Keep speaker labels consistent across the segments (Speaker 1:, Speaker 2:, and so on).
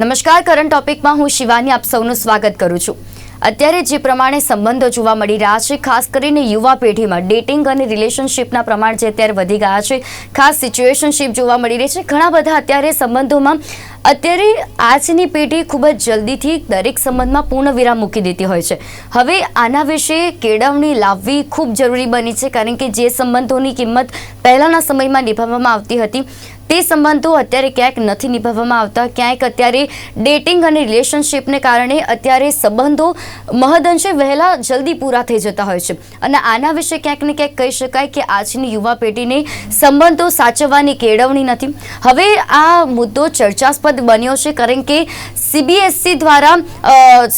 Speaker 1: નમસ્કાર કરંટ ટોપિકમાં હું શિવાની આપ સૌનું સ્વાગત કરું છું. અત્યારે જે પ્રમાણે સંબંધો જોવા મળી રહ્યા છે, ખાસ કરીને યુવા પેઢીમાં ડેટિંગ અને રિલેશનશિપના પ્રમાણ જે અત્યારે વધી ગયા છે, ખાસ સિચ્યુએશનશિપ જોવા મળી રહી છે. ઘણા બધા અત્યારે સંબંધોમાં અત્યારે આજની પેઢી ખૂબ જ જલ્દીથી દરેક સંબંધમાં પૂર્ણ વિરામ મૂકી દેતી હોય છે. હવે આના વિશે કેળવણી લાવવી ખૂબ જરૂરી બની છે, કારણ કે જે સંબંધોની કિંમત પહેલાંના સમયમાં નિભાવવામાં આવતી હતી તે સંબંધો અત્યારે ક્યાંક નથી નિભાવવામાં આવતા. ક્યાંક અત્યારે ડેટિંગ અને રિલેશનશિપને કારણે અત્યારે સંબંધો મહદઅંશે વહેલા જલ્દી પૂરા થઈ જતા હોય છે. અને આના વિશે ક્યાંક ને ક્યાંક કહી શકાય કે આજની યુવા પેઢીને સંબંધો સાચવવાની કેળવણી નથી. હવે આ મુદ્દો ચર્ચાસ્પદ બન્યો છે, કારણ કે સીબીએસસી દ્વારા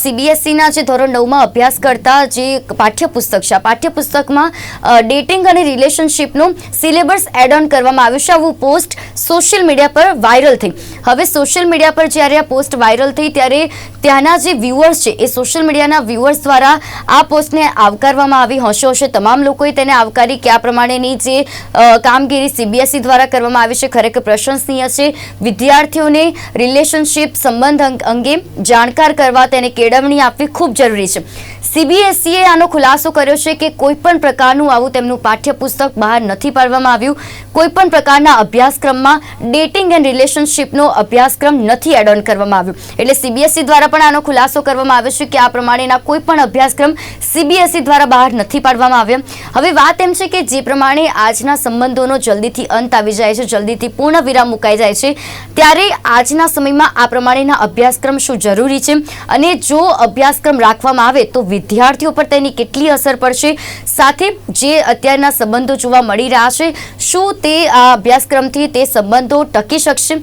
Speaker 1: સીબીએસસીના જે ધોરણ નવમાં અભ્યાસ કરતા જે પાઠ્યપુસ્તક છે, આ પાઠ્યપુસ્તકમાં ડેટિંગ અને રિલેશનશિપનું સિલેબસ એડ ઓન કરવામાં આવ્યું છે. આવું પોસ્ટ સોશિયલ મીડિયા પર વાયરલ થઈ. હવે સોશિયલ મીડિયા પર જ્યારે આ પોસ્ટ વાયરલ થઈ, ત્યારે ત્યાંના જે વ્યુઅર્સ છે, એ સોશિયલ મીડિયાના વ્યુઅર્સ દ્વારા આ પોસ્ટને આવકારવામાં આવી હશે હોશે. તમામ લોકોએ તેને આવકારી કે આ પ્રમાણેની જે કામગીરી સીબીએસઈ દ્વારા કરવામાં આવી છે, ખરેખર પ્રશંસનીય છે. વિદ્યાર્થીઓને રિલેશનશિપ સંબંધ અંગે જાણકાર કરવા તેને કેળવણી આપવી ખૂબ જરૂરી છે. સીબીએસઈએ આનો ખુલાસો કર્યો છે કે કોઈપણ પ્રકારનું આવું તેમનું પાઠ્યપુસ્તક બહાર નથી પાડવામાં આવ્યું. કોઈપણ પ્રકારના અભ્યાસક્રમમાં ડેટિંગ એન્ડ રિલેશનશિપનો અભ્યાસક્રમ નથી એડ ઓન કરવામાં આવ્યો. એટલે સીબીએસઈ દ્વારા પણ આનો ખુલાસો કરવામાં આવ્યો છે કે આ પ્રમાણેના કોઈ પણ અભ્યાસક્રમ સીબીએસઈ દ્વારા બહાર નથી પાડવામાં આવ્યા. હવે વાત એમ છે કે જે પ્રમાણે આજના સંબંધોનો જલ્દીથી અંત આવી જાય છે, જલ્દીથી પૂર્ણ વિરામ મુકાઈ જાય છે, ત્યારે આજના સમયમાં આ પ્રમાણેના અભ્યાસક્રમ શું જરૂરી છે? અને જો અભ્યાસક્રમ રાખવામાં આવે તો વિદ્યાર્થીઓ પર તેની કેટલી અસર પડશે? સાથે જે અત્યારના સંબંધો જોવા મળી રહ્યા છે, શું તે આ અભ્યાસક્રમથી તે સંબંધો ટકી શકશે.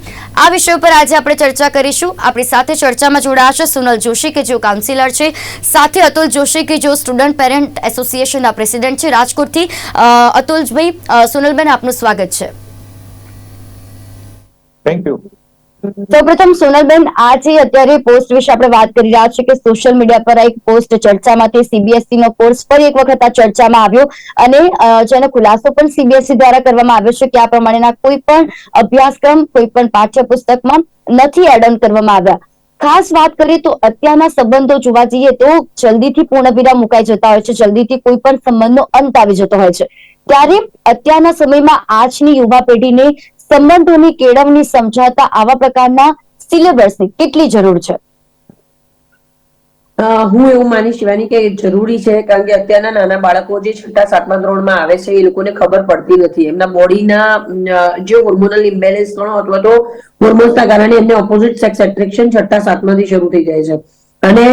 Speaker 1: આ વિષય પર આજે આપણે ચર્ચા કરીશું. આપણી સાથે ચર્ચામાં જોડાશે સુનલ જોશી, કે જેઓ કાઉન્સિલર છે. સાથે અતુલ જોશી, કે જેઓ સ્ટુડન્ટ પેરેન્ટ એસોસિએશનના પ્રેસિડેન્ટ છે રાજકોટથી. અતુલભાઈ સુનલબેન, આપનું સ્વાગત છે.
Speaker 2: થેન્ક યુ
Speaker 1: સૌપ્રથમ સોનલબેન, આ જે અત્યારે પોસ્ટ વિશે આપણે વાત કરી રહ્યા છીએ કે સોશિયલ મીડિયા પર એક પોસ્ટ ચર્ચામાંથી સીબીએસઈ નો કોર્સ ફરી એક વખત આ ચર્ચામાં આવ્યો. અને જેનો ખુલાસો પણ સીબીએસઈ દ્વારા કરવામાં આવ્યો છે કે આ પ્રમાણેના કોઈ પણ અભ્યાસક્રમ, કોઈ પણ પાઠ્યપુસ્તકમાં નથી એડ ઓન કરવામાં આવ્યા. ખાસ વાત કરીએ તો અત્યારના સંબંધો જોવા જઈએ તો જલ્દીથી પૂર્ણવિરામ મુકાઈ જતા હોય છે. જલ્દીથી કોઈ પણ સંબંધનો અંત આવી જતો હોય છે. ત્યારે અત્યારના સમયમાં આજની યુવા પેઢીને સંબંધોની કેળવણી સમજાવતા આવા પ્રકારના સિલેબસની કેટલી જરૂર છે?
Speaker 3: હું એવું માની શિવાની કે જરૂરી છે કારણ કે અત્યારના નાના બાળકો જે છઠ્ઠા સાતમા ધોરણમાં આવે છે એ લોકોને ખબર પડતી નથી. એમના બોડીના જે હોર્મોનલ ઇમ્બેલેન્સ ગણો અથવા તો હોર્મોન્સના કારણે એમને ઓપોઝિટ સેક્સ એટ્રેક્શન છઠ્ઠા સાતમાથી શરૂ થઈ જાય છે. અને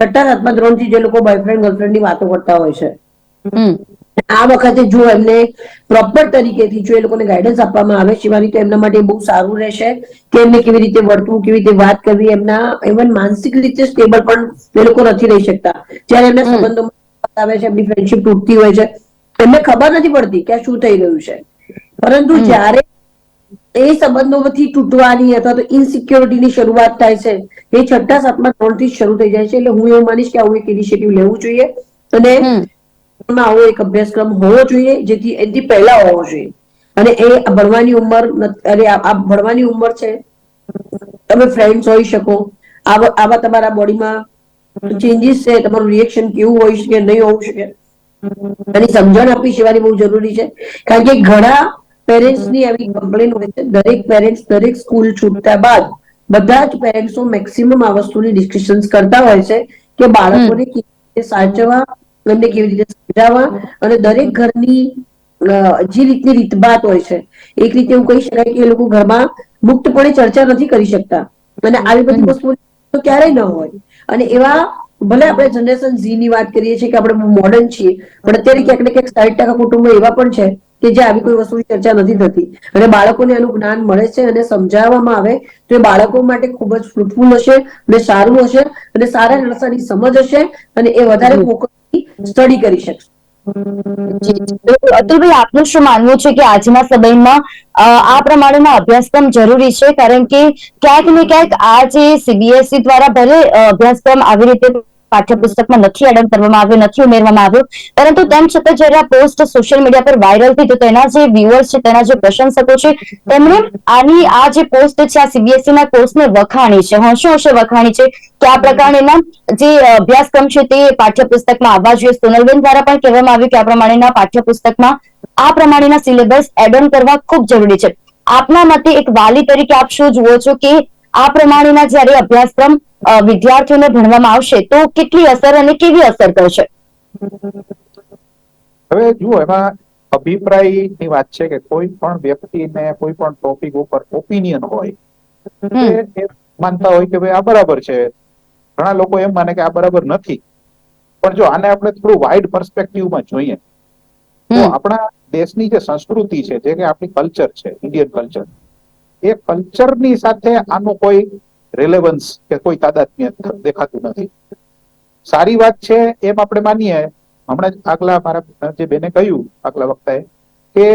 Speaker 3: છઠ્ઠા સાતમા ધોરણથી જે લોકો બોયફ્રેન્ડ ગર્લફ્રેન્ડની વાતો કરતા હોય છે. આ વખતે જો એમને પ્રોપર તરીકેથી જો એ લોકોને ગાઈડન્સ આપવામાં આવે શિવાની તો એમના માટે બહુ સારું રહેશે કે એમને કેવી રીતે વર્તવું કેવી રીતે વાત કરવી એમના ઇવન માનસિક રીતે સ્ટેબલ પણ એ લોકો નથી રહી શકતા. જ્યારે એમના. સંબંધોમાં આવે છે એમની ફ્રેન્ડશિપ તૂટતી હોય છે એમને ખબર નથી પડતી કે શું થઈ રહ્યું છે. પરંતુ જ્યારે એ સંબંધોમાંથી તૂટવાની અથવા તો ઇનસિક્યોરિટીની શરૂઆત થાય છે એ છઠ્ઠા સાતમા ત્રણ જ શરૂ થઈ જાય છે એટલે હું એવું માનીશ કે આવું એક ઇનિશિયેટિવ લેવું જોઈએ. અને માં આવો એક અભ્યાસક્રમ હોવો જોઈએ જેથી એથી પહેલા હોવો જોઈએ. અને એ ભણવાની ઉંમર અરે આ ભણવાની ઉંમર છે. તમે ફ્રેન્ડ્સ હોઈ શકો. આવા તમારા બોડીમાં ચેન્જીસ છે તમારું રિએક્શન કેવું હોઈ શકે નહીં હોવું શકે. એની સમજણ આપવી સિવાની બહુ જરૂરી છે. કારણ કે ઘણા પેરેન્ટ્સની આવી કમ્પ્લેન હોય છે. દરેક પેરેન્ટ્સ દરેક સ્કૂલ છૂટતા બાદ બધા જ પેરેન્ટ્સો મેક્સિમમ આ વસ્તુની ડિસ્કશન્સ કરતા હોય છે કે બાળકોને સાચવા એમને કેવી રીતે સમજાવવા અને દરેક ઘરની જે રીતની રીતભાત હોય છે એક રીતે એવું કહી શકાય કે એ લોકો ઘરમાં મુક્તપણે ચર્ચા નથી કરી શકતા. અને આવી બધી વસ્તુ તો ક્યારેય ન હોય. અને એવા ભલે આપણે જનરેશન ઝી ની વાત કરીએ છીએ કે આપણે મોડર્ન છીએ પણ અત્યારે ક્યાંક ને ક્યાંક સાઠ ટકા કુટુંબો એવા પણ છે કે જે આવી કોઈ વસ્તુની ચર્ચા નથી થતી. અને બાળકોને એનું જ્ઞાન મળે છે અને સમજાવવામાં આવે તો એ બાળકો માટે ખૂબ જ ફ્રૂટફુલ હશે અને સારું હશે અને સારા નરસાની સમજ હશે અને એ વધારે ફોકસથી સ્ટડી કરી શકશે.
Speaker 1: અતુલભાઈ, આપનું શું માનવું છે કે આજના સમયમાં આ પ્રમાણેના અભ્યાસક્રમ જરૂરી છે? કારણ કે ક્યાંક ને ક્યાંક આ જે સીબીએસઈ દ્વારા ભલે અભ્યાસક્રમ આવી રીતે
Speaker 4: પાઠ્યપુસ્તકમાં નથી એડ કરવામાં આવ્યો, નથી ઉમેરવામાં આવ્યો. પરંતુ તેમ છતાં જ્યારે આ પોસ્ટ સોશિયલ મીડિયા પર વાયરલ થઈ તો તેના જે વ્યુઅર્સ છે, તેના જે પ્રશંસકો છે, તેમણે આની આ જે પોસ્ટ છે, આ સીબીએસઈ ના કોર્સને વખાણી છે. હશે હશે વખાણી છે કે આ પ્રકારના જે અભ્યાસક્રમ છે તે પાઠ્યપુસ્તકમાં આવવા જોઈએ. સોનલબેન દ્વારા પણ કહેવામાં આવ્યું કે આ પ્રમાણેના પાઠ્યપુસ્તકમાં આ પ્રમાણેના સિલેબસ એડ ઓન કરવા ખૂબ જરૂરી છે. આપના મતે એક વાલી તરીકે આપ શું જુઓ છો કે આ પ્રમાણેના જ્યારે અભ્યાસક્રમ વિદ્યાર્થીઓને ભણવામાં આવશે તો કેટલી અસર અને કેવી અસર કરશે?
Speaker 2: હવે જુઓ એમાં અભિપ્રાયની વાત છે કે કોઈ પણ વ્યક્તિને કોઈ પણ ટોપિક ઉપર ઓપિનિયન હોય એ માનતા હોય કે ભાઈ આ બરાબર છે. ઘણા લોકો એમ માને કે આ બરાબર નથી. પણ જો આને આપણે થોડું વાઇડ પર્સપેક્ટિવમાં જોઈએ તો આપણા દેશની જે સંસ્કૃતિ છે જે કે આપણી કલ્ચર છે ઇન્ડિયન કલ્ચર એ કલ્ચરની સાથે આનું કોઈ રિલેવન્સ કે કોઈ તાદાત્મ્ય દેખાતું નથી. સારી વાત છે એમ આપણે માનીએ. હમણાં જ આગલા મારા જે બેને કહ્યું આગલા વખતે કે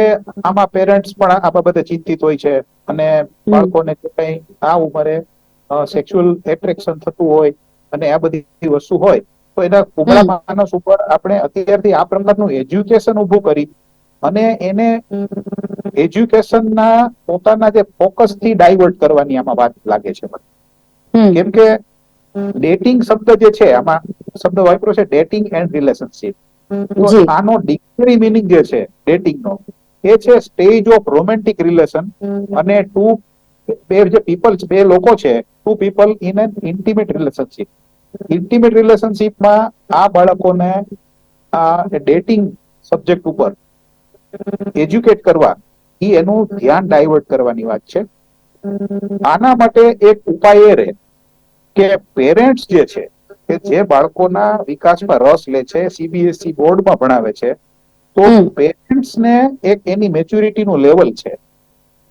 Speaker 2: આમાં પેરેન્ટ્સ પણ આ બાબતે ચિંતિત હોય છે અને બાળકોને જે કંઈ આ ઉંમરે સેક્સ્યુઅલ એટ્રેક્શન થતું હોય અને આ બધી વસ્તુ હોય તો એના કુમળા માનસ ઉપર આપણે અત્યારથી આ પ્રકારનું એજ્યુકેશન ઊભું કરી અને એને એજ્યુકેશનના પોતાના જે ફોકસથી ડાયવર્ટ કરવાની આમાં વાત લાગે છે મને. કેમ કે ડેટિંગ શબ્દ જે છે આમાં શબ્દ વાપરો છે ડેટિંગ એન્ડ રિલેશનશિપ. આનો ડિક્શનરી મિનિંગ જે છે ડેટિંગ નો એ છે સ્ટેજ ઓફ રોમેન્ટિક રિલેશન અને ટુ બે જે પીપલ બે લોકો છે two people in an intimate relationship. Intimate રિલેશનશિપમાં આ બાળકોને આ ડેટિંગ સબ્જેક્ટ ઉપર એજ્યુકેટ કરવા એનું ધ્યાન ડાયવર્ટ કરવાની વાત છે. આના માટે એક ઉપાય એ રહે કે પેરેન્ટ્સ જે છે કે જે બાળકોના વિકાસમાં રસ લે છે સીબીએસઈ બોર્ડમાં ભણાવે છે તો
Speaker 4: હમ.
Speaker 2: પેરેન્ટ્સ ને એક એની મેચ્યુરિટી નું લેવલ છે.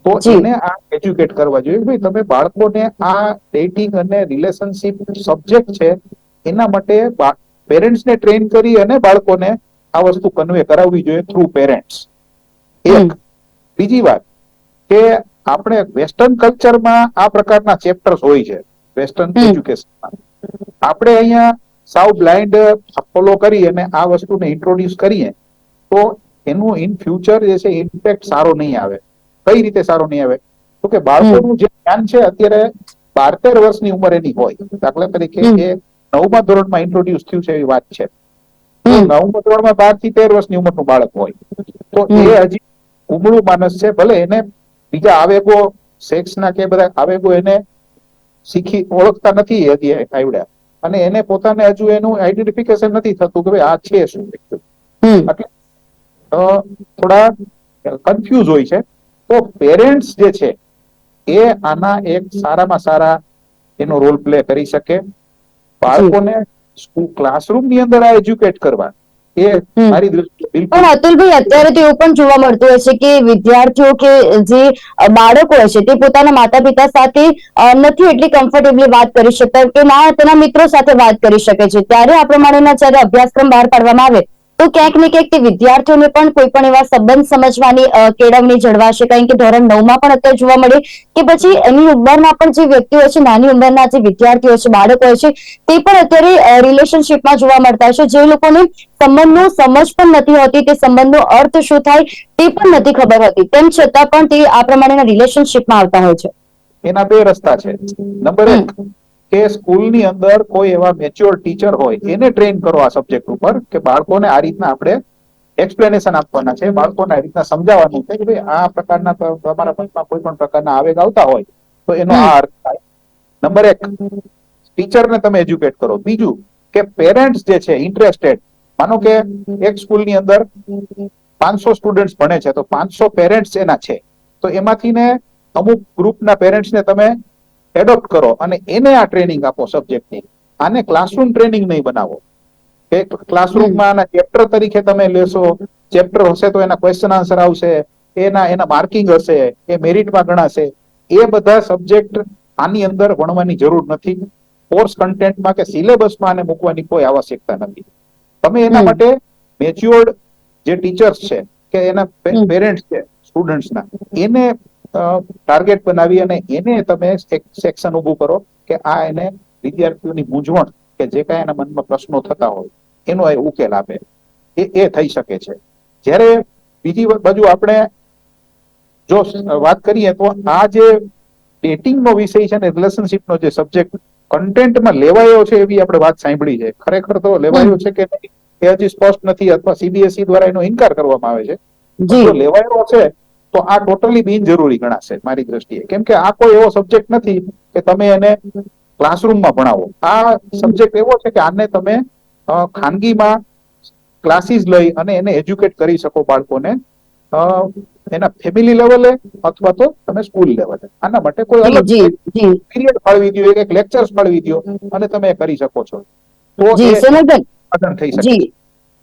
Speaker 2: તો એને આ એજ્યુકેટ કરવા જોઈએ ભાઈ તમે બાળકોને આ ડેટિંગ અને રિલેશનશિપ સબ્જેક્ટ છે એના માટે પેરેન્ટ્સ ને ટ્રેન કરી અને બાળકોને આ વસ્તુ કન્વે કરાવવી જોઈએ થ્રુ પેરેન્ટ્સ એક. બીજી વાત કે આપણે વેસ્ટર્ન કલ્ચરમાં આ પ્રકારના ચેપ્ટર્સ હોય છે વેસ્ટર્ન એજ્યુકેશનમાં આપણે અહીંયા સાવ બ્લાઇન્ડ ફોલો કરી અને આ વસ્તુને ઇન્ટ્રોડ્યુસ કરીએ તો એનું ઇન ફ્યુચર જે છે ઇમ્પેક્ટ સારો નહીં આવે. કઈ રીતે સારો નહીં આવે? તો કે બાળકોનું જે જ્ઞાન છે અત્યારે બાર તેર વર્ષની ઉંમર એની હોય. દાખલા તરીકે એ નવમા ધોરણમાં ઇન્ટ્રોડ્યુસ થયું છે એવી વાત છે. નવમા ધોરણમાં બારથી તેર વર્ષની ઉંમરનું બાળક હોય. તો એ હજી કુમળું માનસ છે ભલે એને બીજા આવેગો સેક્સ ના કે બધા આવેગો એને શીખી ઓળખતા નથી હજી આવડ્યા. અને એને પોતાને હજુ એનું આઈડેન્ટિફિકેશન નથી થતું કે ભાઈ આ છે શું. એટલે થોડા કન્ફ્યુઝ હોય છે. તો પેરેન્ટ્સ જે છે એ આના એક સારામાં સારા એનો રોલ પ્લે કરી શકે. બાળકોને સ્કૂલ ક્લાસરૂમની અંદર આ એજ્યુકેટ કરવા. એ મારી બિલકુલ
Speaker 4: પણ અતુલભાઈ અત્યારે તો એવું પણ જોવા મળતું હોય છે કે વિદ્યાર્થીઓ કે જે બાળકો હોય છે તે પોતાના માતા પિતા સાથે નથી એટલી કમ્ફર્ટેબલી વાત કરી શકતા કે ના તેના મિત્રો સાથે વાત કરી શકે છે. ત્યારે આ પ્રમાણેના જ્યારે અભ્યાસક્રમ બહાર પાડવામાં આવે તો ક્યાંક ને ક્યાંક તે વિદ્યાર્થીઓને પણ કોઈ પણ એવા સંબંધ સમજવાની કેળવણી જળવાશે. કારણ કે ધોરણ નવમાં પણ અત્યારે જોવા મળે કે પછી એની ઉંમરના પણ જે વ્યક્તિઓ છે નાની ઉંમરના જે વિદ્યાર્થીઓ છે બાળકો હોય છે તે પણ અત્યારે રિલેશનશીપમાં જોવા મળતા છે. જે લોકોને સંબંધનો સમજ પણ નથી હોતી તે સંબંધનો અર્થ શું થાય તે પણ નથી ખબર હોતી. તેમ છતાં પણ તે આ પ્રમાણેના રિલેશનશીપમાં આવતા હોય છે.
Speaker 2: એના બે રસ્તા છે. નંબર એક કે સ્કૂલની અંદર કોઈ એવા મેચ્યોર ટીચર હોય, એને ટ્રેન કરો આ સબ્જેક્ટ ઉપર, કે બાળકોને આ રીતના આપણે એક્સપ્લેનેશન આપવાના છે, બાળકોને આ રીતના સમજાવવાનું છે કે ભાઈ આ પ્રકારના તમારા પંચમાં કોઈ પણ પ્રકારના આવેગ આવતા હોય, તો એનો આ અર્થ થાય. નંબર એક ટીચરને તમે એજ્યુકેટ કરો. બીજું, કે પેરેન્ટ્સ જે છે ઇન્ટરેસ્ટેડ માનો કે એક સ્કૂલની અંદર પાંચસો સ્ટુડન્ટ્સ ભણે છે, તો પાંચસો પેરેન્ટ્સ એના છે. તો એમાંથી ને અમુક ગ્રુપના પેરેન્ટ્સને તમે એડોપ્ટ કરો અને એને આ ટ્રેનિંગ આપો સબ્જેક્ટની આને ક્લાસરૂમ ટ્રેનિંગ નહીં બનાવો. કે ક્લાસરૂમમાં આના ચેપ્ટર તરીકે તમે લેશો ચેપ્ટર હશે તો એના ક્વેશ્ચન આન્સર આવશે એના એના માર્કિંગ હશે એ મેરિટમાં ગણાશે. એ બધા સબ્જેક્ટ આની અંદર ભણવાની જરૂર નથી. કોર્સ કન્ટેન્ટમાં કે સિલેબસમાં આને મૂકવાની કોઈ આવશ્યકતા નથી. તમે એના માટે મેચ્યોર્ડ જે ટીચર્સ છે કે એના. પેરેન્ટ્સ છે સ્ટુડન્ટ્સના એને ટાર્ગેટ બનાવી અને એને તમે સેક્શન ઊભું કરો કે આ એને વિદ્યાર્થીઓની મૂંઝવણ કે જે કાંઈ એના મનમાં પ્રશ્નો થતા હોય એનો એ ઉકેલ આપે. એ એ થઈ શકે છે. જ્યારે બીજી બાજુ આપણે જો વાત કરીએ તો આ જે ડેટિંગ નો વિષય છે ને રિલેશનશિપ નો જે સબ્જેક્ટ કન્ટેન્ટમાં લેવાયો છે એવી આપણે વાત સાંભળી છે. ખરેખર તો લેવાયો છે કે નહીં એ હજી સ્પષ્ટ નથી અથવા સીબીએસઈ દ્વારા એનો ઇનકાર કરવામાં આવે છે. જો. લેવાયો છે તો આ ટોટલી બિનજરૂરી ગણાશે મારી દ્રષ્ટિએ. કેમ કે આ કોઈ એવો સબ્જેક્ટ નથી કે તમે એને ક્લાસરૂમમાં ભણાવો. આ સબ્જેક્ટ એવો છે કે આને તમે ખાનગીમાં ક્લાસીસ લઈ અને એને એજ્યુકેટ કરી શકો બાળકોને એના ફેમિલી લેવલે અથવા તો તમે સ્કૂલ લેવલે આના માટે કોઈ અલગ પીરિયડ ફાળવી દો એક લેક્ચર્સ ફાળવી દો અને તમે કરી શકો છો. તો સાધન થઈ શકે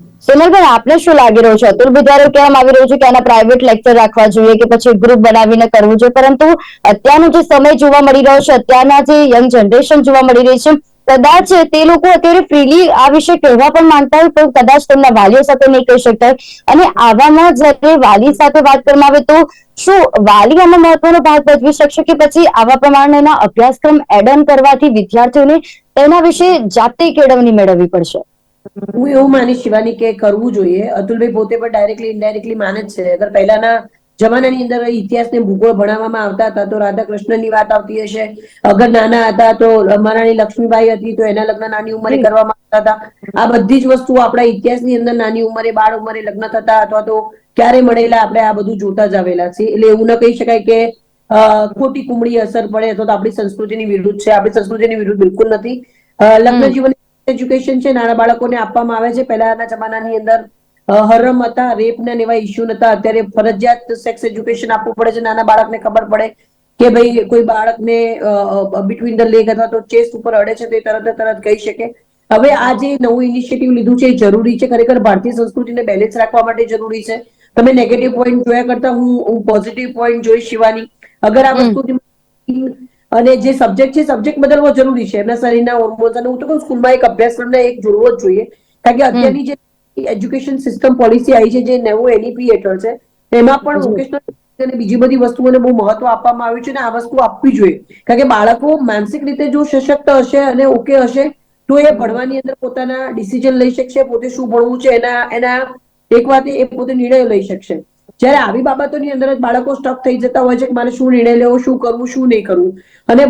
Speaker 4: જી સોનલબેન આપને શું લાગી રહ્યું છે? અતુલ દ્વારા કહેવામાં આવી રહ્યું છે કે આના પ્રાઇવેટ લેક્ચર રાખવા જોઈએ કે પછી ગ્રુપ બનાવીને કરવું જોઈએ? પરંતુ અત્યારનો જે સમય જોવા મળી રહ્યો છે, અત્યારના જે યંગ જનરેશન જોવા મળી રહી છે, કદાચ તે લોકો અત્યારે ફ્રીલી આ વિશે કહેવા પણ માંગતા હોય તો કદાચ તેમના વાલીઓ સાથે નહીં કહી શકતા હોય. અને આવામાં જયારે વાલી સાથે વાત કરવામાં આવે તો શું વાલી આમાં મહત્વનો ભાગ ભજવી શકશે કે પછી આવા પ્રમાણેના અભ્યાસક્રમ એડ ઓન કરવાથી વિદ્યાર્થીઓને તેના વિશે જાતે કેળવણી મેળવવી પડશે?
Speaker 3: હું એવું માનીશ શિવાની કે કરવું જોઈએ. અતુલભાઈ પોતે પણ ડાયરેક્ટલી ઇનડાયરેક્ટલી માને જ છે. અગર પહેલાના જમાનાની અંદર ઇતિહાસ ને ભૂગોળ ભણાવવામાં આવતા હતા તો રાધા કૃષ્ણની વાત આવતી હશે. અગર નાના હતા તો મહારાણી લક્ષ્મીબાઈ હતી તો એના લગ્ન નાની ઉંમરે કરવામાં આવતા હતા. આ બધી જ વસ્તુઓ આપણા ઇતિહાસની અંદર નાની ઉંમરે બાળ ઉંમરે લગ્ન થતા અથવા તો ક્યારે મળેલા આપણે આ બધું જોતા જ આવેલા છીએ. એટલે એવું ન કહી શકાય કે ખોટી કુમળી અસર પડે અથવા તો આપણી સંસ્કૃતિની વિરુદ્ધ છે. આપણી સંસ્કૃતિની વિરુદ્ધ બિલકુલ નથી. લગ્ન જીવન એજ્યુકેશન છે નાના બાળકોને આપવામાં આવે છે. પહેલાના જમાનાની અંદર હરમ હતા રેપ ને એવા ઇસ્યુ નતા. અત્યારે ફરજિયાત સેક્સ એજ્યુકેશન આપવું પડે છે નાના બાળકને ખબર પડે કે ભાઈ કોઈ બાળકને બિટવીન ધ લેગ અથવા તો ચેસ્ટ ઉપર અડે છે તો એ તરત તરત કહી શકે. હવે આ જે નવું ઇનિશિયેટિવ લીધું છે એ જરૂરી છે. ખરેખર ભારતીય સંસ્કૃતિને બેલેન્સ રાખવા માટે જરૂરી છે. તમે નેગેટિવ પોઈન્ટ જોયા કરતા હું હું પોઝિટિવ પોઈન્ટ જોઈશ શિવાની. અગર આ વસ્તુ અને જે સબ્જેક્ટ છે સબ્જેક્ટ બદલવો જરૂરી છે. એમના શરીરના હોર્મોન્સ અને હું તો કહું સ્કૂલમાં એક અભ્યાસક્રમને એક જોડવો જ જોઈએ. કારણ કે અત્યારની જે એજ્યુકેશન સિસ્ટમ પોલિસી આવી છે જે નેવું એનઈપી હેઠળ છે એમાં પણ વોકેશનલ અને બીજી બધી વસ્તુઓને બહુ મહત્વ આપવામાં આવ્યું છે અને આ વસ્તુ આપવી જોઈએ. કારણ કે બાળકો માનસિક રીતે જો સશક્ત હશે અને ઓકે હશે તો એ ભણવાની અંદર પોતાના ડિસિઝન લઈ શકશે પોતે શું ભણવું છે એના એના એક વાત એ પોતે નિર્ણય લઈ શકશે. જ્યારે આવી બાબતોની અંદર જ બાળકો સ્ટક થઈ જતા હોય છે કે મારે શું નિર્ણય લેવો શું કરવું શું નહીં કરવું. અને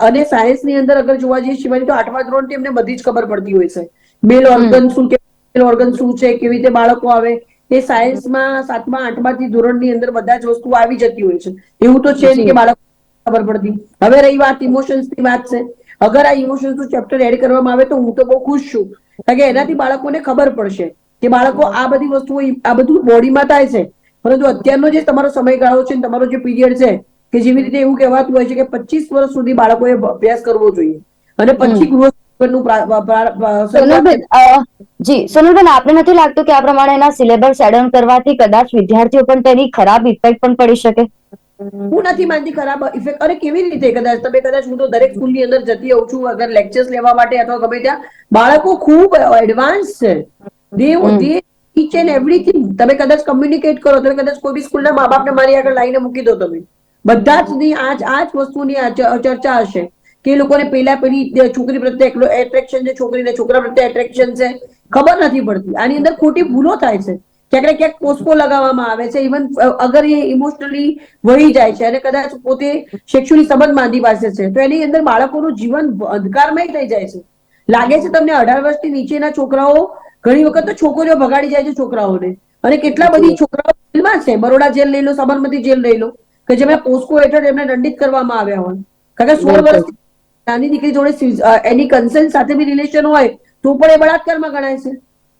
Speaker 3: અને સાયન્સની અંદર અગર જોવા જઈએ શિવાની તો આઠમા ધોરણથી એમને બધી જ ખબર પડતી હોય છે. મેલ ઓર્ગન શું કે ઓર્ગન શું છે કેવી રીતે બાળકો આવે એ સાયન્સમાં સાતમા આઠમા થી ધોરણની અંદર બધા જ વસ્તુઓ આવી જતી હોય છે. એવું તો છે નહીં કે બાળકો ખબર પડતી. હવે રહી વાત ઇમોશન્સની વાત છે. અગર આ ઇમોશન્સનું ચેપ્ટર એડ કરવામાં આવે તો હું તો બહુ ખુશ છું. કારણ કે એનાથી બાળકોને ખબર પડશે કે બાળકો આ બધી વસ્તુઓ આ બધું બોડીમાં થાય છે. પરંતુ અત્યારનો જે તમારો સમયગાળો છે તમારો જે પીરિયડ છે કે જેવી રીતે એવું કહેવાતું હોય છે કે પચીસ વર્ષ સુધી બાળકોએ અભ્યાસ કરવો જોઈએ. અને પછી ગૃહ
Speaker 4: જી સોનલબેન આપને નથી લાગતું કે આ પ્રમાણેના સિલેબસ એડ ઓન કરવાથી કદાચ વિદ્યાર્થીઓ પણ તેની ખરાબ ઇફેક્ટ પણ પડી શકે?
Speaker 3: હું નથી માનતી ખરાબ ઇફેક્ટ અરે કેવી રીતે કદાચ? તમે કદાચ હું તો દરેક સ્કૂલની અંદર જતી હોઉં છું અગર લેક્ચર્સ લેવા માટે અથવા ગમે ત્યાં બાળકો ખૂબ એડવાન્સ છે. દે ઈચ એન્ડ એવરીથિંગ તમે કદાચ કમ્યુનિકેટ કરો, તમે કદાચ કોઈ બી સ્કૂલના મા બાપને મારી આગળ લાઈને મૂકી દો તમે. બધા જ ની આ જ વસ્તુની ચર્ચા હશે. કે લોકોને પહેલા પેલી છોકરી પ્રત્યે એટ્રેક્શન છે, છોકરીને છોકરા પ્રત્યે એટ્રેક્શન છે, ખબર નથી પડતી. આની અંદર ખોટી ભૂલો થાય છે. ક્યાંક ક્યાંક પોસ્કો લગાવવામાં આવે છે. ઇવન અગર એ ઇમોશનલી વહી જાય છે અને કદાચ પોતે શૈક્ષણિક સંબંધ માંદી પાસે છે, તો એની અંદર બાળકોનું જીવન અંધકારમય થઈ જાય છે. લાગે છે તમને અઢાર વર્ષથી નીચેના છોકરાઓ ઘણી વખત તો છોકરીઓ ભગાડી જાય છે છોકરાઓને. અને કેટલા બધી છોકરાઓ જેલમાં છે. બરોડા જેલ લઈ લો સાબરમતી જેલ લઈ લો કે જેમાં પોસ્કો હેઠળ એમને દંડિત કરવામાં આવ્યા હોય. કારણ કે સોળ વર્ષ નાની દીકરી જોડે એની કન્સેન્ટ સાથે બી રિલેશન હોય તો પણ એ બળાત્કારમાં ગણાય છે.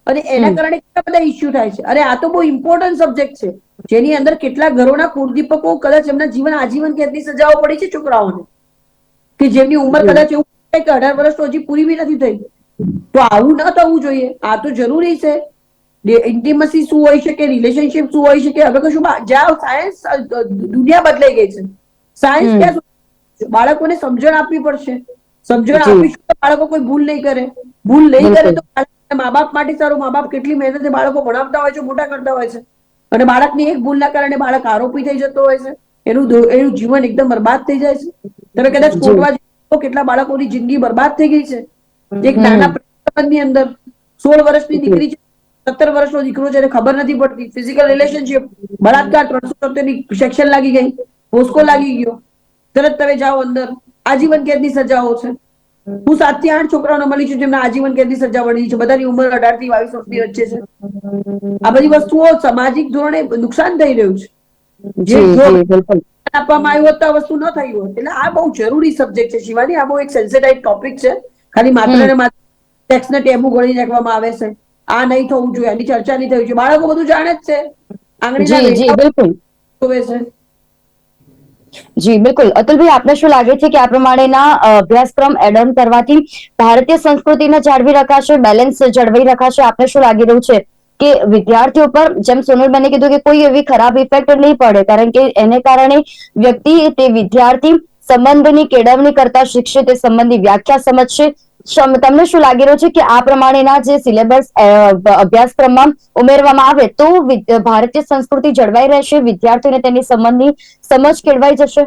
Speaker 3: અને એના કારણે કેટલા બધા ઇસ્યુ થાય છે. અરે આ તો બહુ ઇમ્પોર્ટન્ટ સબ્જેક્ટ છે. જેની અંદર કેટલા ઘરોના કુળદીપકો કદાચ એમના જીવન આજીવન કેદની સજાઓ પડી છે છોકરાઓને. કે જેમની ઉંમર કદાચ એવું કે અઢાર વર્ષ તો હજી પૂરી બી નથી થઈ. તો આવું ન થવું જોઈએ. આ તો જરૂરી છે. ઇન્ટિમસી શું હોઈ શકે રિલેશનશિપ શું હોઈ શકે હવે કશું જ્યાં સાયન્સ દુનિયા બદલાઈ ગઈ છે. સાયન્સ ક્યાં બાળકોને સમજણ આપવી પડશે. સમજણ આપીશું તો બાળકો કોઈ ભૂલ નહીં કરે. ભૂલ નહીં કરે. તો મા બાપ માટે સારું મા બાપ કેટલી મહેનતે બાળકો ભણાવતા હોય છે મોટા કરતા હોય છે. અને બાળકની એક ભૂલના કારણે બાળક આરોપી થઈ જતો હોય છે. એનું એનું જીવન એકદમ બરબાદ થઈ જાય છે. તમે કદાચ. કોટવા કેટલા બાળકોની જિંદગી બરબાદ થઈ ગઈ છે. એક નાના સંબંધની અંદર સોળ વર્ષની દીકરી છે સત્તર વર્ષનો દીકરો છે ખબર નથી પડતી. ફિઝિકલ રિલેશનશિપ બળાત્કાર ત્રણસો તોતેરની સેક્શન લાગી ગઈ હોસ્કો લાગી ગયો. તરત તમે જાઓ અંદર. આજીવન કેદની સજાઓ છે. હું સાતથી આઠ છોકરાઓને મળી છું જેમને આજીવન કેદની સજા મળી છે. બધાની ઉંમર અઢારથી બાવીસ વર્ષની વચ્ચે છે. આ બધી વસ્તુઓ સામાજિક ધોરણે નુકસાન થઈ રહ્યું છે. જે આપવામાં આવ્યું હોત તો આ વસ્તુ ન થઈ હોત. એટલે આ બહુ જરૂરી સબ્જેક્ટ છે. શિવાની આ બહુ એક સેન્સેટાઇટ ટોપિક છે. ખાલી માત્ર ને માત્ર ટેક્સને ટેબુ ગણી નાખવામાં આવે છે. આ નહીં થવું જોઈએ એની ચર્ચા નહીં થવી જોઈએ. બાળકો બધું જાણે જ છે.
Speaker 4: જી બિલકુલ.
Speaker 3: જોવે છે.
Speaker 4: જી બિલકુલ. અતુલભાઈ આપને શું લાગે છે કે આ પ્રમાણેના અભ્યાસક્રમ એડ ઓન કરવાથી ભારતીય સંસ્કૃતિને જાળવી રખાશે બેલેન્સ જળવાઈ રખાશે? આપને શું લાગી રહ્યું છે કે વિદ્યાર્થીઓ પર જેમ સોનલબેને કીધું કે કોઈ એવી ખરાબ ઇફેક્ટ નહીં પડે કારણ કે એને કારણે વ્યક્તિ તે વિદ્યાર્થી સંબંધની કેળવણી કરતા શીખશે તે સંબંધની વ્યાખ્યા સમજશે. તમને શું લાગી રહ્યું છે કે આ પ્રમાણેના જે સિલેબસ અભ્યાસક્રમમાં ઉમેરવામાં આવે તો ભારતીય સંસ્કૃતિ જળવાઈ રહેશે વિદ્યાર્થીઓને તેની સંબંધની સમજ કેળવાઈ જશે?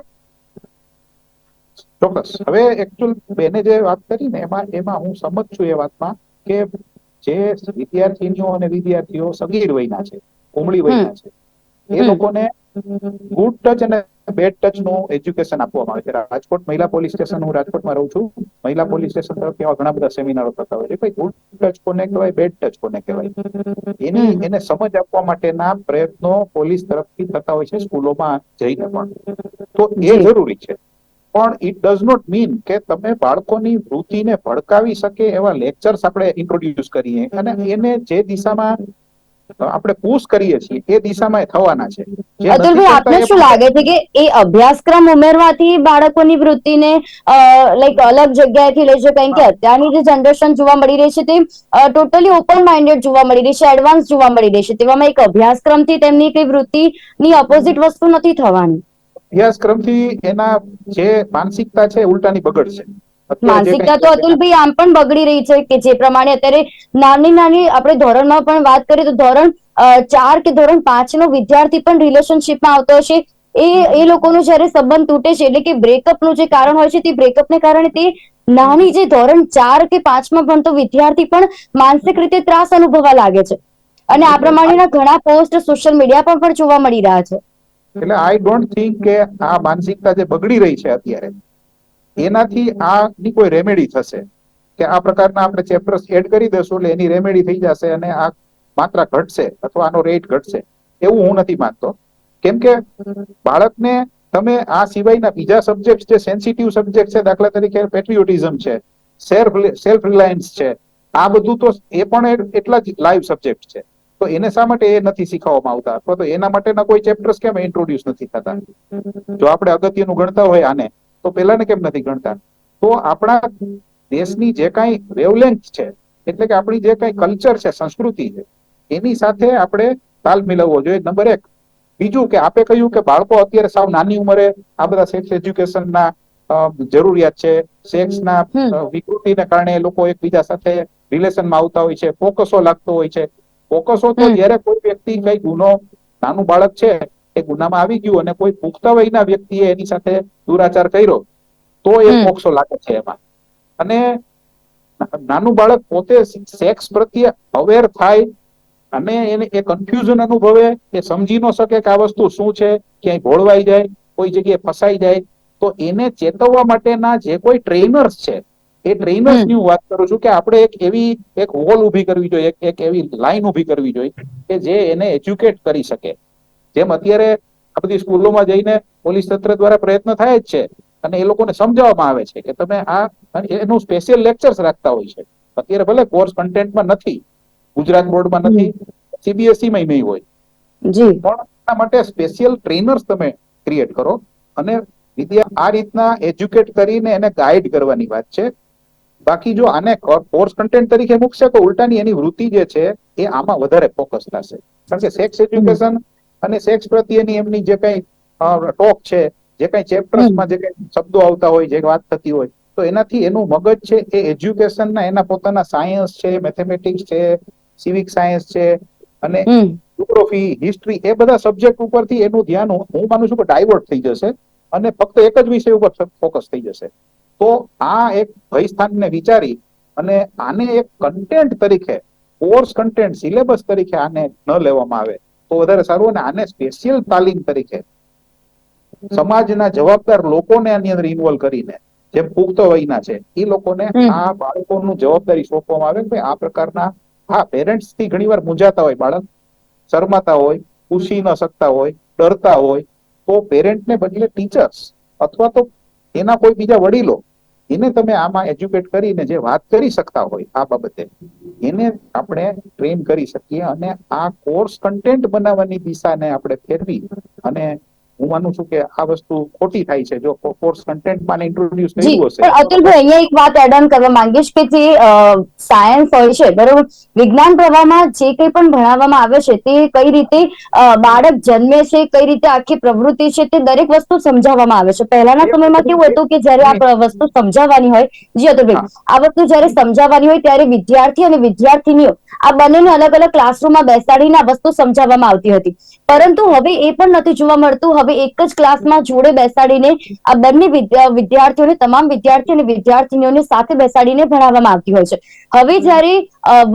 Speaker 2: ચોક્કસ. હવે એકચ્યુઅલ બેને જે વાત કરી ને એમાં એમાં હું સમજ છું એ વાતમાં કે જે વિદ્યાર્થીનીઓ અને વિદ્યાર્થીઓ સગીર વયના છે ઉમળી વયના છે. એ લોકોને ગુડ ટચ અને બેડ ટચનું એજ્યુકેશન આપવામાં આવે છે. રાજકોટ મહિલા પોલીસ સ્ટેશન હું રાજકોટમાં રહું છું. મહિલા પોલીસ સ્ટેશન તરફથી એવા ઘણા બધા સેમિનારો થતા હોય છે. ભાઈ ગુડ ટચ કોને કહેવાય બેડ ટચ કોને કહેવાય? એની એને સમજ આપવા માટેના પ્રયત્નો પોલીસ તરફથી થતા હોય છે સ્કૂલોમાં જઈને પણ. તો એ જરૂરી છે. પણ ઇટ ડઝ નોટ મીન કે તમે બાળકોની વૃત્તિને ભડકાવી શકે એવા લેક્ચર્સ આપણે ઇન્ટ્રોડ્યુસ કરીએ. અને એને જે દિશામાં આપણે પુશ કરીએ છીએ એ દિશામાં થવાના છે.
Speaker 4: અતુલભાઈ આપને શું લાગે છે કે એ અભ્યાસક્રમ ઉમેરવાથી બાળકોની વૃત્તિને લાઈક અલગ જગ્યાએથી લઈ કારણ કે અત્યારની જે જનરેશન જોવા મળી રહી છે તે ટોટલી ઓપન માઇન્ડેડ જોવા મળી રહી છે એડવાન્સ જોવા મળી રહી છે. તેવામાં એક અભ્યાસક્રમથી તેમની કઈ વૃત્તિની ઓપોઝિટ વસ્તુ નથી થવાની.
Speaker 2: અભ્યાસક્રમથી એના જે માનસિકતા છે ઉલટાની બગડશે.
Speaker 4: માનસિકતા તો અતુલભાઈ આમ પણ બગડી રહી છે કે જે પ્રમાણે અત્યારે નાની નાની આપણે ધોરણમાં પણ વાત કરીએ તો ધોરણ ચાર કે ધોરણ પાંચ નો વિદ્યાર્થી પણ રિલેશનશીપમાં આવતો હશે. એ એ લોકોનું જ્યારે સંબંધ તૂટે છે એટલે કે બ્રેકઅપનું જે કારણ હોય છે તે બ્રેકઅપને કારણે તે નાની જે ધોરણ ચાર કે પાંચમાં ભણતો વિદ્યાર્થી પણ માનસિક રીતે ત્રાસ અનુભવવા લાગે છે. અને આ પ્રમાણેના ઘણા પોસ્ટ સોશિયલ મીડિયા પર પણ જોવા મળી રહ્યા છે.
Speaker 2: એટલે આઈ ડોન્ટ થિંક કે આ માનસિકતા જે બગડી રહી છે અત્યારે એનાથી આની કોઈ રેમેડી થશે? કે આ પ્રકારના આપણે ચેપ્ટર્સ એડ કરી દેશું એટલે એની રેમેડી થઈ જશે અને આ માત્રા ઘટશે અથવા આનો રેટ ઘટશે? એવું હું નથી માનતો. કેમ કે બાળકને તમે આ સિવાયના બીજા સબ્જેક્ટ જે સેન્સિટિવ સબ્જેક્ટ છે, દાખલા તરીકે પેટ્રિયોટિઝમ છે સેલ્ફ સેલ્ફ રિલાયન્સ છે, આ બધું તો એ પણ એટલા જ લાઈવ સબ્જેક્ટ છે. તો એને શા માટે એ નથી શીખવવામાં આવતા? અથવા તો એના માટેના કોઈ ચેપ્ટર્સ કેમ ઇન્ટ્રોડ્યુસ નથી થતા? જો આપણે અગત્યનું ગણતા હોય આને તો પેલાને કેમ નથી ગણતા? તો આપણા દેશની જે કાંઈ વેવલેન્થ છે એટલે કે આપણી જે કાંઈ કલ્ચર છે સંસ્કૃતિ છે એની સાથે આપણે તાલ મિલાવવો જોઈએ. નંબર એક. બીજું કે આપે કહ્યું કે બાળકો અત્યારે સાવ નાની ઉંમરે આ બધા સેક્સ એજ્યુકેશનના જરૂરિયાત છે. સેક્સના. વિકૃતિને કારણે લોકો એકબીજા સાથે રિલેશનમાં આવતા હોય છે ફોકસો લાગતો હોય છે. ફોકસો તો. જ્યારે કોઈ વ્યક્તિ કઈ ગુનો નાનું બાળક છે એ ગુનામાં આવી ગયું અને કોઈ પુખ્ત વયના વ્યક્તિએ એની સાથે દુરાચાર કર્યો તો એ
Speaker 4: હમ.
Speaker 2: લાગે છે એમાં. અને નાનું બાળક પોતે સેક્સ પ્રત્યે અવેર થાય અને એને એ કન્ફ્યુઝન અનુભવે એ સમજી ન શકે કે આ વસ્તુ શું છે ક્યાંય ભોળવાઈ જાય કોઈ જગ્યાએ ફસાઈ જાય તો એને ચેતવવા માટેના જે કોઈ ટ્રેનર્સ છે એ ટ્રેનર્સની હું વાત કરું છું કે આપણે એક એવી એક વોલ ઊભી કરવી જોઈએ એક- એક એવી લાઈન ઊભી કરવી જોઈએ કે જે એને એજ્યુકેટ કરી શકે. જેમ અત્યારે આ બધી સ્કૂલોમાં જઈને પોલીસ તંત્ર દ્વારા પ્રયત્ન થાય જ છે અને એ લોકોને સમજાવવામાં આવે છે કે તમે આ એનું સ્પેશિયલ લેક્ચર્સ રાખતા હોય છે. અત્યારે ભલે કોર્સ કન્ટેન્ટમાં નથી ગુજરાત બોર્ડમાં નથી સીબીએસઈ માં નહીં હોય.
Speaker 4: જી.
Speaker 2: પણ એના માટે સ્પેશિયલ ટ્રેનર્સ તમે ક્રિએટ કરો અને વિદ્યા આ રીતના એજ્યુકેટ કરીને એને ગાઈડ કરવાની વાત છે. બાકી જો આને કોર્સ કન્ટેન્ટ તરીકે મૂકશે તો ઉલટાની એની વૃત્તિ જે છે એ આમાં વધારે ફોકસ થશે. કારણ કે સેક્સ એજ્યુકેશન અને સેક્સ પ્રત્યેની એમની જે કઈ ટોક છે જે કઈ ચેપ્ટર્સમાં જે કઈ શબ્દો આવતા હોય જે વાત થતી હોય તો એનાથી એનું મગજ છે એ એજ્યુકેશનના એના પોતાના સાયન્સ છે મેથેમેટિક્સ છે સિવિક સાયન્સ છે અને જ્યોગ્રાફી હિસ્ટ્રી એ બધા સબ્જેક્ટ ઉપરથી એનું ધ્યાન હું હું માનું છું કે ડાયવર્ટ થઈ જશે અને ફક્ત એક જ વિષય ઉપર ફોકસ થઈ જશે. તો આ એક ભયસ્થાનને વિચારી અને આને એક કન્ટેન્ટ તરીકે કોર્સ કન્ટેન્ટ સિલેબસ તરીકે આને ન લેવામાં આવે. તો વધારે સારું અને આને સ્પેશિયલ તાલીમ તરીકે સમાજના જવાબદાર લોકોને આની અંદર ઇન્વોલ્વ કરીને જે પુખ્ત વયના છે એ લોકોને આ બાળકોનું જવાબદારી સોંપવામાં આવે કે આ પ્રકારના હા પેરેન્ટ્સથી ઘણીવાર મૂંઝાતા હોય બાળક શરમાતા હોય પૂછી ન શકતા હોય ડરતા હોય તો પેરેન્ટને બદલે ટીચર્સ અથવા તો એના કોઈ બીજા વડીલો એને તમે આમાં એજ્યુકેટ કરીને જે વાત કરી શકતા હોય આ બાબતે, એને આપણે ટ્રેન કરી શકીએ અને આ કોર્સ કન્ટેન્ટ બનાવવાની દિશાને આપણે ફેરવી અને હું માનું છું કે આ વસ્તુ ખોટી થાય છે. જો કોર્સ કન્ટેન્ટમાં ઇન્ટ્રોડ્યુસ
Speaker 4: જી
Speaker 2: હશે.
Speaker 4: પણ અતુલભાઈ અહીંયા એક વાત એડ ઓન કરવા માંગીશ કે જે સાયન્સ હોય છે બરોબર? વિજ્ઞાન પ્રવાહમાં જે કંઈ પણ ભણાવવામાં આવે છે તે કઈ રીતે બાળક જન્મે છે કઈ રીતે આખી પ્રવૃત્તિ છે તે દરેક વસ્તુ સમજાવવામાં આવે છે. પહેલાના સમયમાં કેવું હતું કે જ્યારે આ વસ્તુ સમજાવવાની હોય જી અતુલભાઈ આ વસ્તુ જ્યારે સમજાવવાની હોય ત્યારે વિદ્યાર્થી અને વિદ્યાર્થીનીઓ આ બંનેને અલગ અલગ ક્લાસરૂમમાં બેસાડીને આ વસ્તુ સમજાવવામાં આવતી હતી. પરંતુ હવે એ પણ નથી જોવા મળતું. હવે એક જ ક્લાસમાં જોડે બેસાડીને આ બંને વિદ્યાર્થીઓને, તમામ વિદ્યાર્થી અને વિદ્યાર્થીનીઓને સાથે બેસાડીને ભણાવવામાં આવતી હોય છે. હવે જ્યારે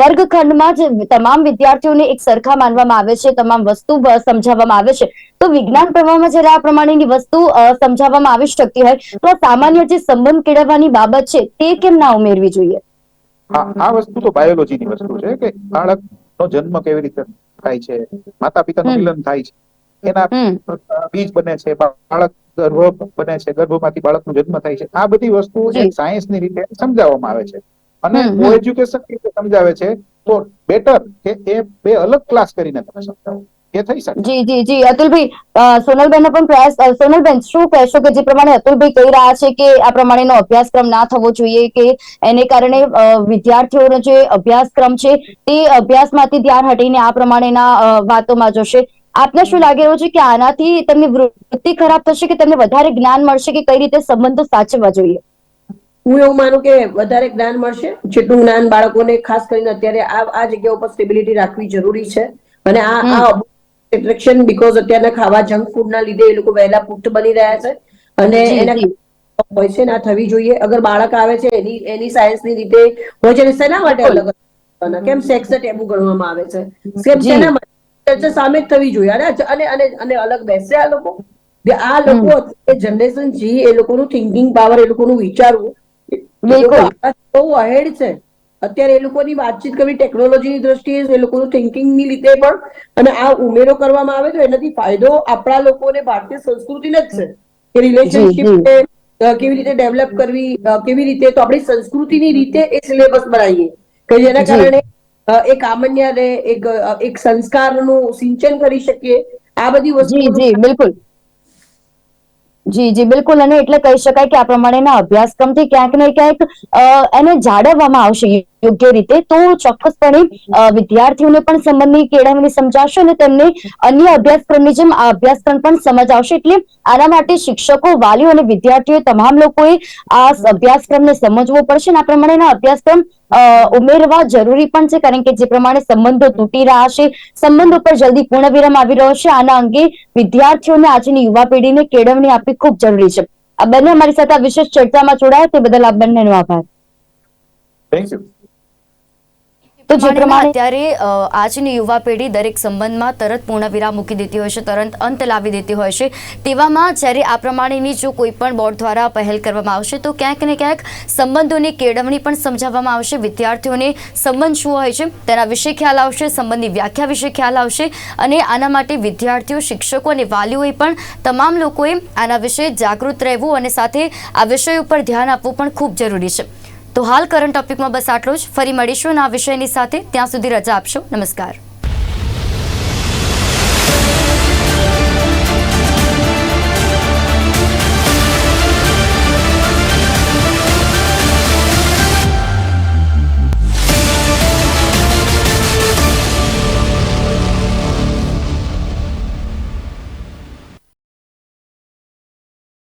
Speaker 4: વર્ગખંડમાં જ તમામ વિદ્યાર્થીઓને એક સરખા માનવામાં આવે છે, તમામ વસ્તુ સમજાવવામાં આવે છે, તો વિજ્ઞાન પ્રવાહમાં જ્યારે આ પ્રમાણેની વસ્તુ સમજાવવામાં આવી શકતી હોય, તો સામાન્ય જે સંબંધ કેળવવાની બાબત છે, તે કેમ ના ઉમેરવી જોઈએ?
Speaker 2: આ વસ્તુ તો બાયોલોજીની વસ્તુ છે કે બાળકનો જન્મ કેવી રીતે થાય છે. માતા પિતાનું મિલન થાય છે. એના બીજ બને છે બાળક ગર્ભ બને છે ગર્ભમાંથી બાળકનો જન્મ થાય છે. આ બધી વસ્તુ
Speaker 4: સાયન્સ
Speaker 2: એક સાયન્સની રીતે સમજાવવામાં આવે છે. અને. કો એજ્યુકેશન રીતે સમજાવે છે? તો બેટર કે એ બે અલગ ક્લાસ કરીને તમે સમજાવો. એ થઈ શકે.
Speaker 4: જી જી જી. અતુલભાઈ સોનલબેન સોનલબેનનો પણ પ્રયાસ સોનલબેન શું કહેશો કે જે પ્રમાણે અતુલભાઈ કહી રહ્યા છે કે આ પ્રમાણેનો અભ્યાસક્રમ ના થવો જોઈએ કે એને કારણે વિદ્યાર્થીઓનો જે અભ્યાસક્રમ છે તે અભ્યાસમાંથી ધ્યાન હટીને આ પ્રમાણેના વાતોમાં જશે. આપને શું લાગી રહ્યું છે કે આનાથી તેમની વૃત્તિ ખરાબ થશે કે તેમને વધારે જ્ઞાન મળશે કે કઈ રીતે સંબંધો સાચવવા જોઈએ?
Speaker 3: હું એવું માનું કે વધારે જ્ઞાન મળશે. જેટલું જ્ઞાન બાળકોને ખાસ કરીને અત્યારે આ આ જગ્યા ઉપર સ્ટેબિલિટી રાખવી જરૂરી છે. અને આ આ એટ્રેક્શન બીકોઝ અત્યારના ખાવા જંક ફૂડ ના લીધે એ લોકો વહેલા પુખ્ત બની રહ્યા છે. અને એના હોય છે ના થવી જોઈએ. અગર બાળક આવે છે એની એની સાયન્સની રીતે હોય છે શેના માટે અલગ કેમ સેક્સ ટેબુ ગણવામાં આવે છે? કેમ શેના માટે? ચર્ચા સામે જ થવી જોઈએ. અને અને અને અલગ બેસે આ લોકો. આ લોકો જનરેશન જી એ લોકોનું થિંકિંગ પાવર એ લોકોનું વિચારવું બહુ અહેડ છે. અત્યારે એ લોકોની વાતચીત કરવી ટેકનોલોજીની દ્રષ્ટિએ એ લોકોનું થિંકિંગની લીધે પણ અને આ ઉમેરો કરવામાં આવે તો એનાથી ફાયદો આપણા લોકોને ભારતીય સંસ્કૃતિને જ છે. કે રિલેશનશીપ કેવી રીતે ડેવલપ કરવી કેવી રીતે તો આપણી સંસ્કૃતિની રીતે એ સિલેબસ બનાવીએ. કે જેના કારણે એક આમન્ય એક એક સંસ્કારનું સિંચન કરી શકીએ. આ બધી
Speaker 4: જી જી બિલકુલ. જી જી, બિલકુલ. અને એટલે કહી શકાય કે આ પ્રમાણેના અભ્યાસક્રમથી ક્યાંક ને ક્યાંક એને જાળવવામાં આવશે. યોગ્ય રીતે તો ચોક્કસપણે વિદ્યાર્થીઓને પણ સંબંધની કેળવણી સમજાશે અને તેમને અન્ય અભ્યાસક્રમની જેમ આ અભ્યાસક્રમ પણ સમજ આવશે. એટલે આના માટે શિક્ષકો, વાલીઓ અને વિદ્યાર્થીઓ તમામ લોકોએ આ અભ્યાસક્રમને સમજવો પડશે આ પ્રમાણેના અભ્યાસક્રમ ઉમેરવા જરૂરી પણ છે. કારણ કે જે પ્રમાણે સંબંધો તૂટી રહ્યા છે, સંબંધો પર જલ્દી પૂર્ણ વિરામ આવી રહ્યો છે. આના અંગે વિદ્યાર્થીઓને આજની યુવા પેઢીને કેળવણી આપવી ખૂબ જરૂરી છે. આ બંને અમારી સાથે આ વિશેષ ચર્ચામાં જોડાયા. તે બદલ આપ બંનેનો આભાર.
Speaker 2: થેન્ક યુ
Speaker 4: તો જે પ્રમાણે
Speaker 1: અત્યારે આજની યુવા પેઢી દરેક સંબંધમાં તરત પૂર્ણ વિરામ મૂકી દેતી હોય છે તરત અંત લાવી દેતી હોય છે. તેવામાં જ્યારે આ પ્રમાણેની જો કોઈ પણ બોર્ડ દ્વારા પહેલ કરવામાં આવશે તો ક્યાંક ને ક્યાંક સંબંધોની કેળવણી પણ સમજાવવામાં આવશે વિદ્યાર્થીઓને સંબંધ શું હોય છે તેના વિશે ખ્યાલ આવશે સંબંધની વ્યાખ્યા વિશે ખ્યાલ આવશે અને આના માટે વિદ્યાર્થીઓ શિક્ષકો અને વાલીઓએ પણ તમામ લોકોએ આના વિશે જાગૃત રહેવું અને સાથે આ વિષય ઉપર ધ્યાન આપવું પણ ખૂબ જરૂરી છે. તો હાલ કરંટ ટોપિકમાં બસ આટલો જ. ફરી મળીશું અને આ વિષયની સાથે. ત્યાં સુધી રજા આપશો. નમસ્કાર.